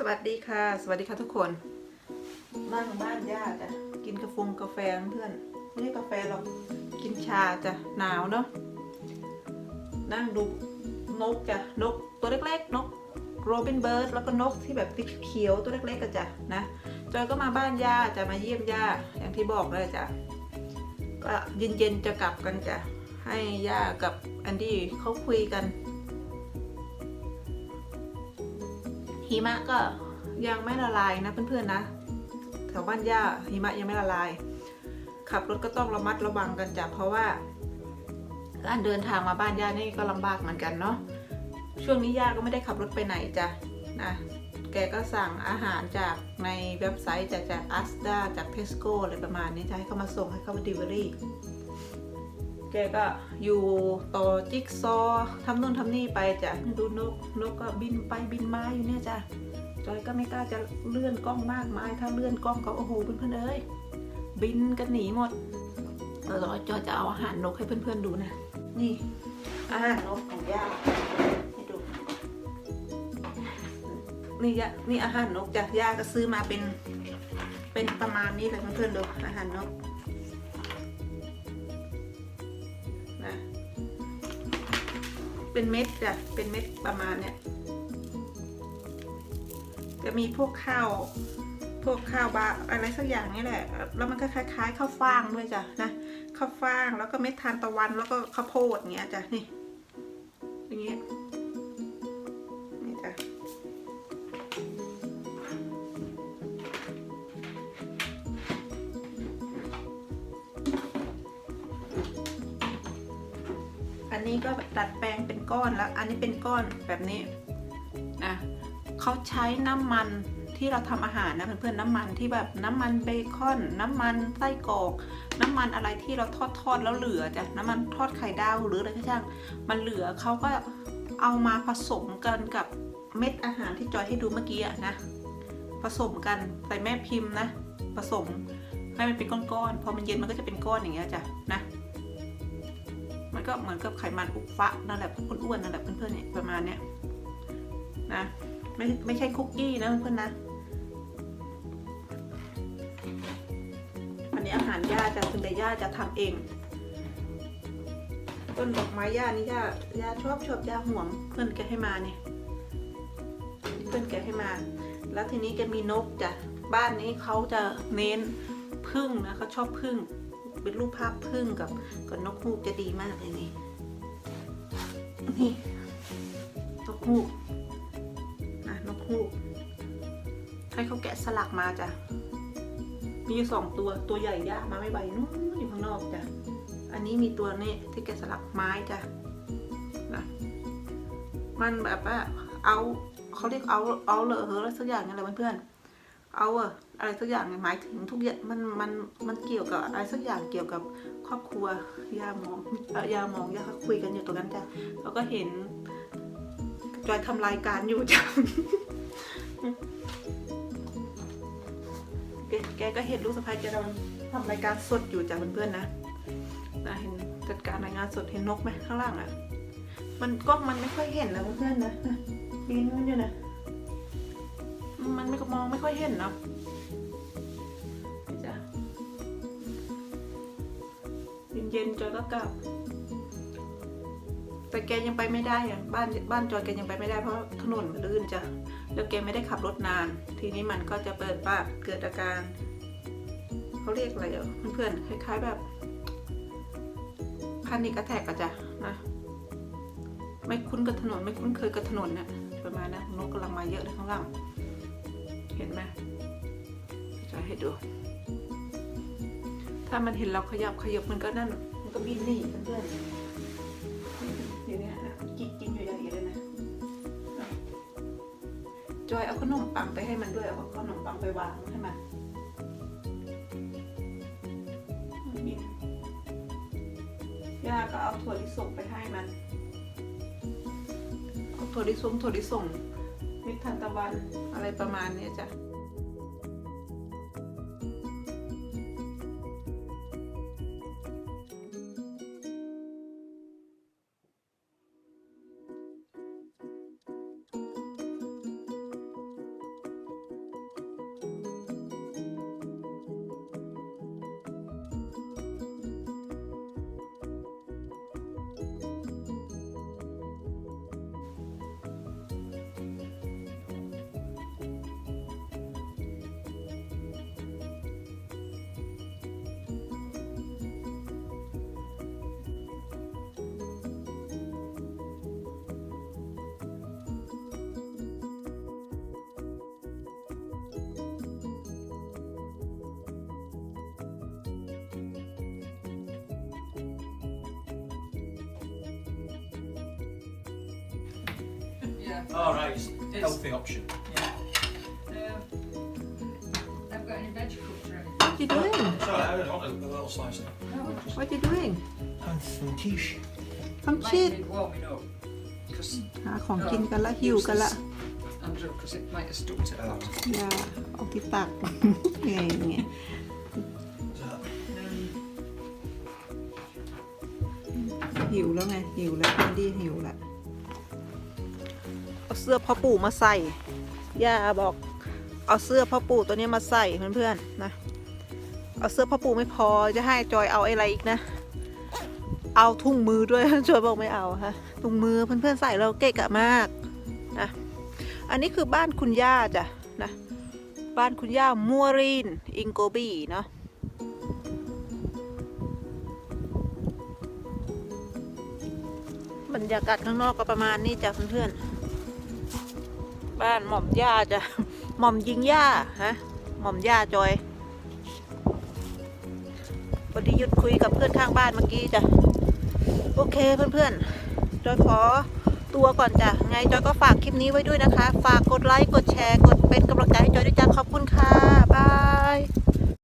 สวัสดีค่ะ สวัสดีค่ะทุกคนนั่งบ้านย่าจ้ะกินกาแฟกาแฟเพื่อนไม่ใช่กาแฟหรอกกินชาจ้ะหนาวเนาะนั่งดูนกจ้ะนกตัวเล็กๆ นกโรบินเบิร์ดแล้วก็นกที่แบบติเขียวตัวเล็กๆกันจ้ะนะจอยก็มาบ้านย่าจะมาเยี่ยมย่าอย่างที่บอกเลยจ้ะก็เย็นๆจะกลับกันจ้ะให้ย่ากับแอนดี้เขาคุยกัน หิมะก็ยังไม่ละลายนะเพื่อนๆนะแถวบ้านย่าหิมะยังไม่ละลาย ขับรถก็ต้องระมัดระวังกันจ้ะเพราะว่าการเดินทางมาบ้านย่านี่ก็ลำบากเหมือนกันเนาะช่วงนี้ย่าก็ไม่ได้ขับรถไปไหนจ้ะนะแกก็สั่งอาหารจากในเว็บไซต์จากจากอัสดาจากเทสโก้อะไรประมาณนี้จะให้เขามาส่งให้เขามาดิวอรี่ กก็อยู่ต่อจิ๊กซอว์ทำนู่นทำนี่ไปจ้ะดูนกนกก็บินไปบินมาอยู่เนี่ยจ้ะจอยก็ไม่กล้าจะเลื่อนกล้องมากมาย ถ้าเลื่อนกล้องก็โอ้โหเพื่อนๆเอ้ยบินกันหนีหมดเออจอยจะเอาอาหารนกให้เพื่อนๆดูนะ นี่อาหารนกของย่าให้ดูนี่ยะนี่อาหารนกจ้ะย่าก็ซื้อมาเป็น เป็นประมาณนี้เลยเพื่อนๆดูอาหารนก เป็นเม็ดจ้ะเป็นเม็ดประมาณเนี้ยจะมีพวกข้าวพวกข้าวบาอะไรสักอย่างนี่แหละ แล้วมันก็คล้ายๆข้าวฟ่างด้วยจ้ะนะข้าวฟ่างแล้วก็เม็ดทานตะวันแล้วก็ข้าวโพดเงี้ยจ้ะนี่อย่างเงี้ย นี้ก็ดัดแปลงเป็นก้อนแล้ว อันนี้เป็นก้อนแบบนี้นะเขาใช้น้ำมันที่เราทำอาหารนะเพื่อนๆน้ำมันที่แบบน้ำมันเบคอน น้ำมันไส้กรอก น้ำมันอะไรที่เราทอดทอดแล้วเหลือจ้ะน้ำมันทอดไข่ดาวหรืออะไรก็ช่างมันเหลือเขาก็เอามาผสมกันกับเม็ดอาหารที่จอยให้ดูเมื่อกี้นะผสมกันใส่แม่พิมพ์นะ ผสมให้มันเป็นก้อนๆพอมันเย็นมันก็จะเป็นก้อนอย่างเงี้ยจ้ะนะ ก็เหมือนกับไขมันอุฟะนั่นแหละอ้วนนั่นแหละเพื่อนๆเนี่ยประมาณเนี้ยนะไม่ไม่ใช่คุกกี้นะเพื่อนๆนะอันนี้อาหารย่าจะคุณแต่ย่าจะทำเอง ต้นดอกไม้ย่านี่ย่าย่าชอบชอบย่าห่วงเพื่อนแกให้มาเนี่ยเพื่อนแกให้มา แล้วทีนี้แกมีนกจ้ะบ้านนี้เขาจะเน้นพึ่งนะเขาชอบพึ่ง เป็นรูปภาพพึ่งกับกับนกฮูกจะดีมากเลยนี่นี่นกฮูกนะนกฮูกให้เขาแกะสลักมาจ้ะมีอยู่สองตัวตัวใหญ่ยากมาไม่ใบนู้นอยู่ข้างนอกจ้ะอันนี้มีตัวนี้ที่แกะสลักไม้จ้ะนะมันแบบว่าเอาเขาเรียกเอาเอาเลอะเหอะสักอย่างอะไรเพื่อนๆเอาอะ อะไรสักอย่างเนี่ยหมายถึงทุกอย่างมันมันมันเกี่ยวกับอะไรสักอย่างเกี่ยวกับครอบครัวยามองยามองยาคุยกันอยู่ตรงนั้นจ้ะแล้วก็เห็นจอยทำรายการอยู่จ้ะแกแกก็เห็นลูกสะพ้ายแกกำลังทำรายการสดอยู่จ้ะเพื่อนๆนะนะเห็นจัดการรายงานสดเห็นนกไหมข้างล่างอะ มันกล้องมันไม่ค่อยเห็นนะเพื่อนๆนะบินมันอยู่นะมันไม่มองไม่ค่อยเห็นเนาะ ย็นจอยก็กลับ แต่แกยังไปไม่ได้อะบ้านบ้านจอยแกยังไปไม่ได้เพราะถนนมันลื่นจ้ะแล้วแกไม่ได้ขับรถนาน ทีนี้มันก็จะเปิดว่าเกิดอาการเขาเรียกอะไรอะเพื่อนๆคล้าย ๆแบบพานิกแทกอะจ้ะนะไม่คุ้นกับถนนไม่คุ้นเคยกับถนนเนี่ยประมาณนะนกกำลังมาเยอะเลยข้างล่าง เห็นไหมจะให้ดูามันเห็นเราขยับขยับมันก็นั่น มันก็บินหนีเพื่อนเนี่ยนะกินกินอยู่อย่างนี้เลยนะจอยเอาขนมปังไปให้มันด้วยเอาขนมปังไปวางให้มันบินย่าก็เอาถั่วลิสงไปให้มันเอาถั่วลิสงถั่วลิสงเม็ดทานตะวันอะไรประมาณนี้จ้ะ yeah. Oh, right, it's It's- healthy option. Yeah. Um, I've got any veg cooked or anything. What you doing Sorry, I only want a, a little slice of No, I just What you doing And some quiche. ทำชีส might need warming up. Because หาของกินกันละหิวกันละ Andrew, because it might have stuck to the Oh. bottom. อย่าเอาที่ตักไงไง Um, หิวแล้วไงหิวแล้วแคนดี้หิวแล้ว เสื้อพ่อปู่มาใส่ย่าบอกเอาเสื้อพ่อปู่ตัวนี้มาใส่เพื่อนๆนะเอาเสื้อพ่อปู่ไม่พอจะให้จอยเอาอะไรอีกนะ เอาถุงมือด้วยจอยบอกไม่เอาฮะถุงมือเพื่อนๆใส่แล้วเกะกะมากนะอันนี้คือบ้านคุณย่าจ้ะนะบ้านคุณย่ามัวรินอิงโกบีเนาะบรรยากาศข้างนอกก็ประมาณนี้จ้ะเพื่อนๆ บ้านหม่อมย่าจะหม่อมยิงย่าฮะหม่อมย่าจอยพอดีหยุดคุยกับเพื่อนข้างบ้านเมื่อกี้จ้ะโอเคเพื่อนๆจอยขอตัวก่อนจ้ะไงจอยก็ฝากคลิปนี้ไว้ด้วยนะคะ ฝากกดไลค์กดแชร์กดเป็นกำลังใจให้จอยด้วยจ้ะขอบคุณค่ะบาย